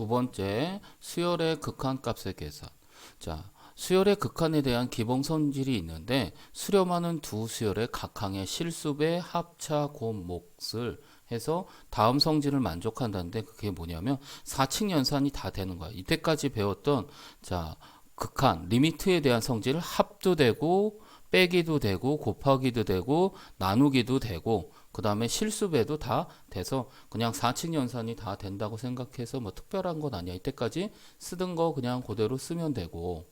두 번째, 수열의 극한값의 계산. 자, 수열의 극한에 대한 기본 성질이 있는데 수렴하는 두 수열의 각항의 실수배 합차 곱몫을 해서 다음 성질을 만족한다는데 그게 뭐냐면 4층 연산이 다 되는 거야. 이때까지 배웠던 자, 극한, 리미트에 대한 성질을 합도 되고 빼기도 되고 곱하기도 되고 나누기도 되고 그 다음에 실수배도 다 돼서 그냥 4층 연산이 다 된다고 생각해서 뭐 특별한 건 아니야. 이때까지 쓰던 거 그냥 그대로 쓰면 되고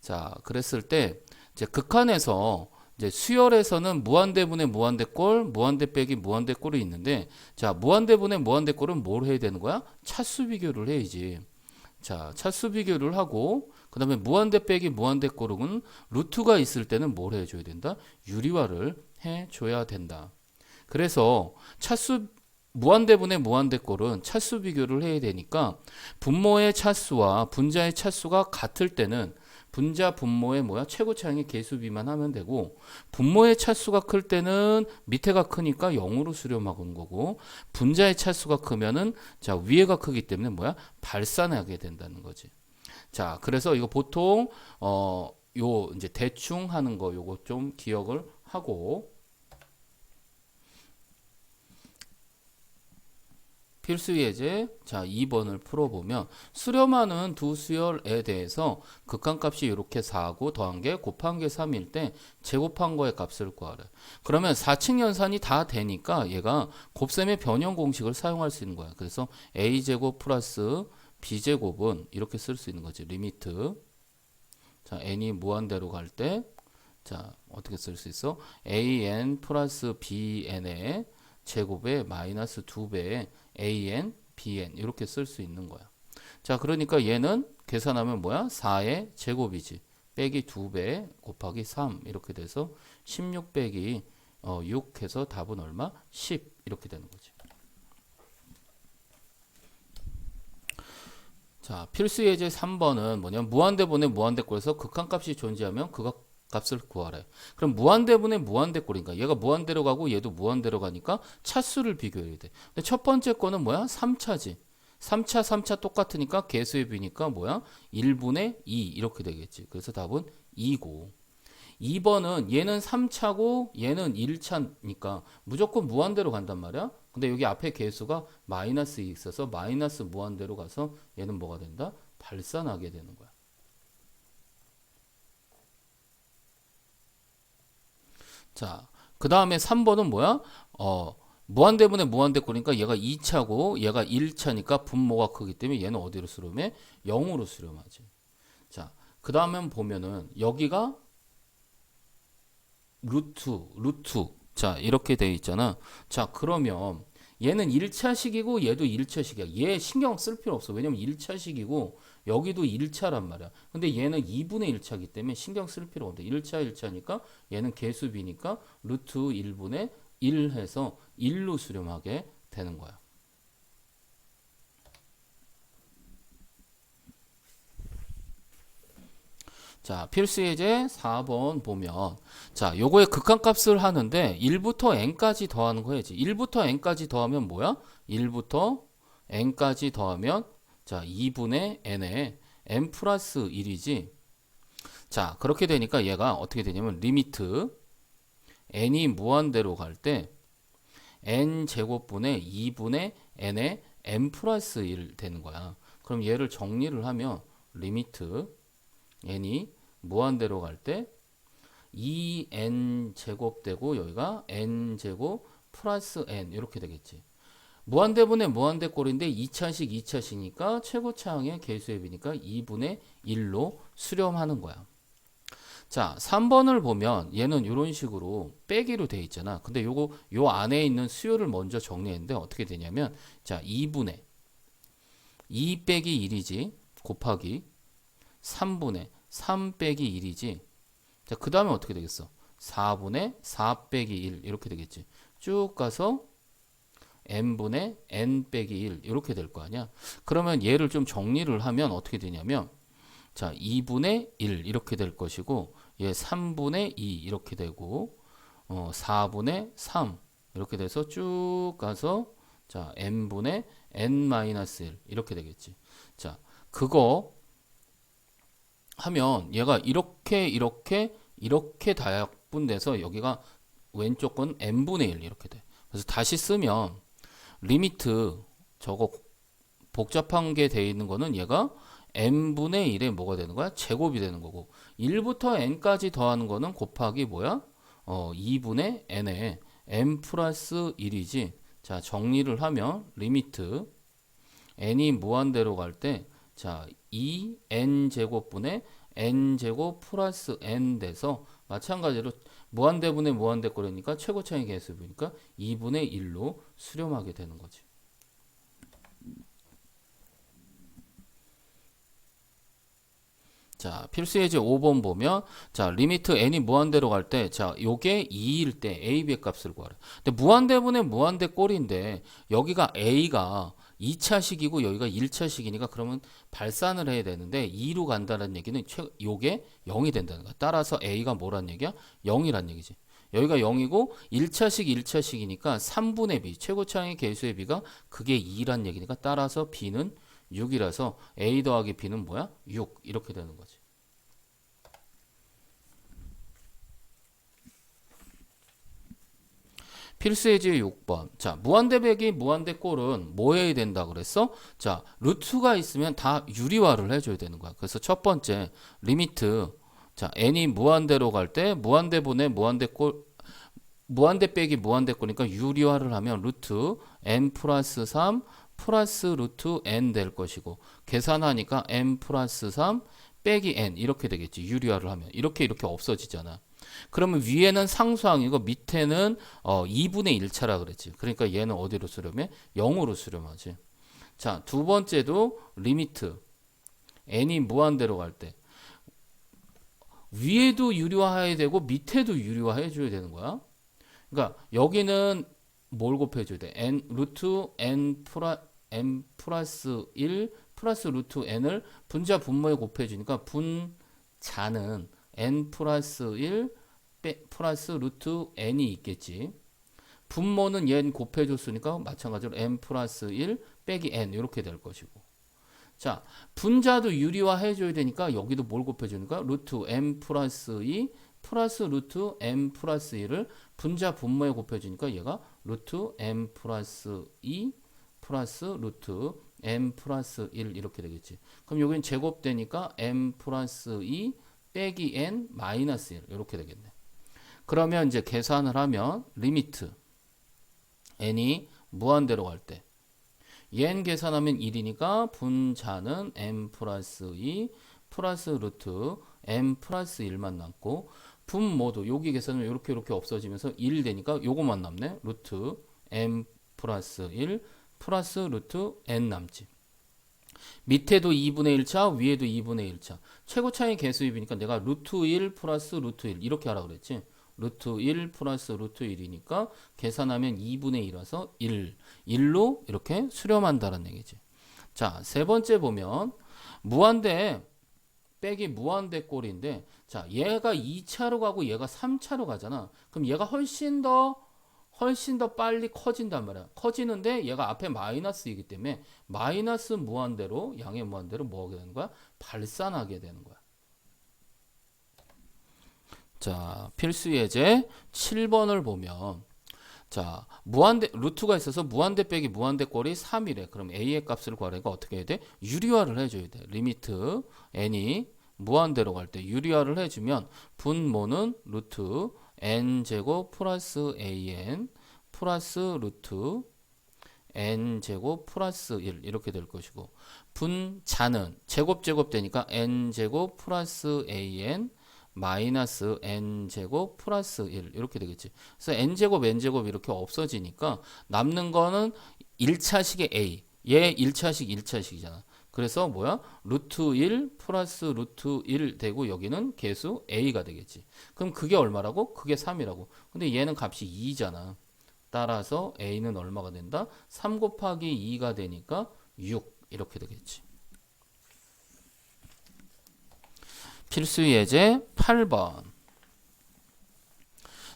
자 그랬을 때 이제 극한에서 이제 수열에서는 무한대분의 무한대꼴, 무한대 빼기 무한대꼴이 있는데 자 무한대분의 무한대꼴은 뭘 해야 되는 거야? 차수 비교를 해야지. 자 차수 비교를 하고 그 다음에 무한대 빼기 무한대꼴은 루트가 있을 때는 뭘 해줘야 된다? 유리화를 해줘야 된다. 그래서 차수 무한대분의 무한대꼴은 차수 비교를 해야 되니까 분모의 차수와 분자의 차수가 같을 때는 분자 분모의 뭐야 최고차항의 개수비만 하면 되고 분모의 차수가 클 때는 밑에가 크니까 0으로 수렴하는 거고 분자의 차수가 크면은 자 위에가 크기 때문에 뭐야 발산하게 된다는 거지. 자 그래서 이거 보통 어 요 이제 대충 하는 거 요거 좀 기억을 하고 필수 예제 자 2번을 풀어보면 수렴하는 두 수열에 대해서 극한값이 이렇게 4고 더한 게 곱한 게 3일 때 제곱한 거의 값을 구하래. 그러면 4층 연산이 다 되니까 얘가 곱셈의 변형 공식을 사용할 수 있는 거야. 그래서 a 제곱 플러스 b 제곱은 이렇게 쓸 수 있는 거지. 리미트 자 n이 무한대로 갈때 자 어떻게 쓸 수 있어? an 플러스 bn의 제곱에 마이너스 2배의 an, bn 이렇게 쓸 수 있는 거야. 자, 그러니까 얘는 계산하면 뭐야? 4의 제곱이지. 빼기 2배 곱하기 3 이렇게 돼서 16 빼기 어, 6 해서 답은 얼마? 10 이렇게 되는 거지. 자, 필수 예제 3번은 뭐냐면 무한대분의 무한대꼴에서 극한값이 존재하면 그가 값을 구하래. 그럼 무한대분의 무한대꼴인가? 얘가 무한대로 가고 얘도 무한대로 가니까 차수를 비교해야 돼. 근데 첫 번째 거는 뭐야? 3차지. 3차, 3차 똑같으니까 개수의 비니까 뭐야? 1분의 2 이렇게 되겠지. 그래서 답은 2고. 2번은 얘는 3차고 얘는 1차니까 무조건 무한대로 간단 말이야. 근데 여기 앞에 개수가 마이너스 2 있어서 마이너스 무한대로 가서 얘는 뭐가 된다? 발산하게 되는 거야. 자, 그 다음에 3번은 뭐야? 어, 무한대분의 무한대꼴이니까 얘가 2차고 얘가 1차니까 분모가 크기 때문에 얘는 어디로 수렴해? 0으로 수렴하지. 자, 그 다음에 보면은 여기가 루트, 루트. 자, 이렇게 돼 있잖아. 자, 그러면 얘는 1차식이고 얘도 1차식이야. 얘 신경 쓸 필요 없어. 왜냐면 1차식이고 여기도 1차란 말이야. 근데 얘는 2분의 1차기 때문에 신경 쓸 필요 없는데 1차 1차니까 얘는 개수비니까 루트 1분의 1 해서 1로 수렴하게 되는 거야. 자, 필수 예제 4번 보면 자, 요거의 극한값을 하는데 1부터 n까지 더하는 거 해야지. 1부터 n까지 더하면 뭐야? 1부터 n까지 더하면 자, 2분의 n에 n 플러스 1이지. 자, 그렇게 되니까 얘가 어떻게 되냐면 리미트 n이 무한대로 갈 때 n 제곱분의 2분의 n에 n 플러스 1 되는 거야. 그럼 얘를 정리를 하면 리미트 n이 무한대로 갈 때 2n 제곱 되고 여기가 n 제곱 플러스 n 이렇게 되겠지. 무한대분의 무한대꼴인데 2차식 2차식이니까 최고차항의 개수앱이니까 2분의 1로 수렴하는 거야. 자, 3번을 보면 얘는 이런 식으로 빼기로 돼 있잖아. 근데 요거 요 안에 있는 수요를 먼저 정리했는데 어떻게 되냐면 자, 2분의 2 빼기 1이지. 곱하기 3분의 3 빼기 1이지. 자, 그 다음에 어떻게 되겠어? 4분의 4 빼기 1 이렇게 되겠지. 쭉 가서 n분의 n 빼기 1 이렇게 될 거 아니야. 그러면 얘를 좀 정리를 하면 어떻게 되냐면 자, 2분의 1 이렇게 될 것이고 얘 3분의 2 이렇게 되고 어, 4분의 3 이렇게 돼서 쭉 가서 자, n분의 n-1 이렇게 되겠지. 자, 그거 하면 얘가 이렇게 이렇게 이렇게 다약분돼서 여기가 왼쪽 건 n분의 1 이렇게 돼. 그래서 다시 쓰면 리미트 저거 복잡한 게 돼 있는 거는 얘가 n분의 1에 뭐가 되는 거야? 제곱이 되는 거고 1부터 n까지 더하는 거는 곱하기 뭐야? 어, 2분의 n에 n 플러스 1이지. 자, 정리를 하면 리미트 n이 무한대로 갈 때 자, 2n 제곱분의 n 제곱 플러스 n 돼서 마찬가지로 무한대분의 무한대꼴이니까 최고차의 개수니까 2분의 1로 수렴하게 되는 거지. 자, 필수 예제 5번 보면 자, 리미트 n이 무한대로 갈 때 자, 요게 2일 때 a, b의 값을 구하래. 근데 무한대분의 무한대 꼴인데 여기가 a가 2차식이고 여기가 1차식이니까 그러면 발산을 해야 되는데 2로 간다는 얘기는 최, 요게 0이 된다는 거야. 따라서 a가 뭐란 얘기야? 0이란 얘기지. 여기가 0이고 1차식 1차식이니까 3분의 b 최고차의 개수의 b가 그게 2란 얘기니까 따라서 b는 6이라서 a 더하기 b는 뭐야? 6 이렇게 되는 거지. 예제 6번. 자, 무한대백이 무한대꼴은 뭐 해야 된다 그랬어? 자, 루트가 있으면 다 유리화를 해줘야 되는 거야. 그래서 첫 번째 리미트. 자, n이 무한대로 갈 때 무한대분의 무한대꼴 무한대 빼기 무한대꼴이니까 유리화를 하면 루트 n 플러스 3 플러스 루트 n 될 것이고 계산하니까 n 플러스 3 빼기 n 이렇게 되겠지 유리화를 하면 이렇게 이렇게 없어지잖아 그러면 위에는 상수항이고 밑에는 어 2분의 1차라 그랬지. 그러니까 얘는 어디로 수렴해? 0으로 수렴하지. 자 두 번째도 리미트. n이 무한대로 갈 때. 위에도 유리화해야 되고 밑에도 유리화해 줘야 되는 거야. 그러니까 여기는 뭘 곱해 줘야 돼? n 루트 n 플라 n 플러스 1 플러스 루트 n을 분자 분모에 곱해 주니까 분자는 n 플러스 1 빼, 플러스 루트 n이 있겠지. 분모는 n 곱해줬으니까 마찬가지로 n 플러스 1 빼기 n 이렇게 될 것이고. 자, 분자도 유리화 해줘야 되니까 여기도 뭘 곱해주니까 루트 n 플러스 2 플러스 루트 n 플러스 1을 분자 분모에 곱해주니까 얘가 루트 n 플러스 2 플러스 루트 n 플러스 1 이렇게 되겠지. 그럼 여기는 제곱되니까 n 플러스 2 빼기 n 마이너스 1 이렇게 되겠네. 그러면 이제 계산을 하면 리미트 n이 무한대로 갈 때 n 계산하면 1이니까 분자는 n 플러스 2 플러스 루트 n 플러스 1만 남고 분모도 여기 계산은 이렇게 이렇게 없어지면서 1 되니까 요거만 남네. 루트 n 플러스 1 플러스 루트 n 남지. 밑에도 2분의 1차, 위에도 2분의 1차. 최고 차의 개수입이니까 내가 루트 1 플러스 루트 1 이렇게 하라 그랬지. 루트 1 플러스 루트 1이니까 계산하면 2분의 1이라서 1. 1로 이렇게 수렴한다는 얘기지. 자, 세 번째 보면 무한대 빼기 무한대 꼴인데 자, 얘가 2차로 가고 얘가 3차로 가잖아. 그럼 얘가 훨씬 더 훨씬 더 빨리 커진단 말이야. 커지는데 얘가 앞에 마이너스이기 때문에 마이너스 무한대로 양의 무한대로 뭐 하게 되는 거야? 발산하게 되는 거야. 자, 필수 예제 7번을 보면 자, 무한대 루트가 있어서 무한대 빼기 무한대 꼴이 3이래. 그럼 a의 값을 구하려니까 어떻게 해야 돼? 유리화를 해 줘야 돼. 리미트 n이 무한대로 갈 때 유리화를 해 주면 분모는 루트 n 제곱 플러스 an 플러스 루트 n 제곱 플러스 1 이렇게 될 것이고 분자는 제곱 제곱 되니까 n 제곱 플러스 an 마이너스 n 제곱 플러스 1 이렇게 되겠지. 그래서 n 제곱 n 제곱 이렇게 없어지니까 남는 거는 1차식의 a. 얘 1차식 1차식이잖아. 그래서 뭐야? 루트 1 플러스 루트 1 되고 여기는 개수 a가 되겠지. 그럼 그게 얼마라고? 그게 3이라고. 근데 얘는 값이 2잖아. 따라서 a는 얼마가 된다? 3 곱하기 2가 되니까 6 이렇게 되겠지. 필수 예제 8번.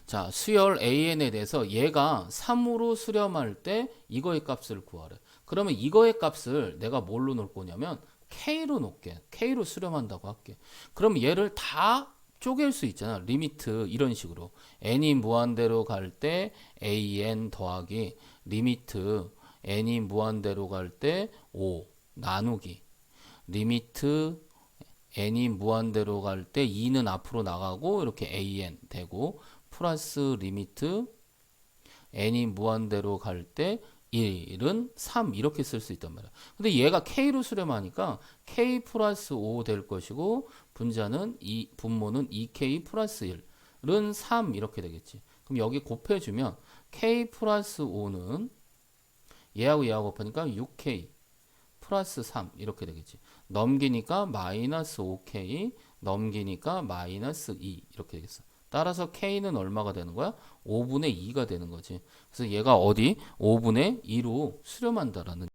자, 수열 AN에 대해서 얘가 3으로 수렴할 때 이거의 값을 구하래. 그러면 이거의 값을 내가 뭘로 놓을 거냐면 K로 놓게. K로 수렴한다고 할게. 그럼 얘를 다 쪼갤 수 있잖아. 리미트 이런 식으로. n이 무한대로 갈 때 an 더하기 리미트 n이 무한대로 갈 때 5 나누기 리미트 n이 무한대로 갈 때 2는 앞으로 나가고 이렇게 an 되고 플러스 리미트 n이 무한대로 갈 때 1은 3 이렇게 쓸 수 있단 말이야. 근데 얘가 k로 수렴하니까 k 플러스 5 될 것이고 분자는 이 분모는 2k 플러스 1은 3 이렇게 되겠지. 그럼 여기 곱해주면 k 플러스 5는 얘하고 얘하고 곱하니까 6k 플러스 3 이렇게 되겠지. 넘기니까 마이너스 5k 넘기니까 마이너스 2 이렇게 되겠어. 따라서 k는 얼마가 되는 거야? 5분의 2가 되는 거지. 그래서 얘가 어디? 5분의 2로 수렴한다라는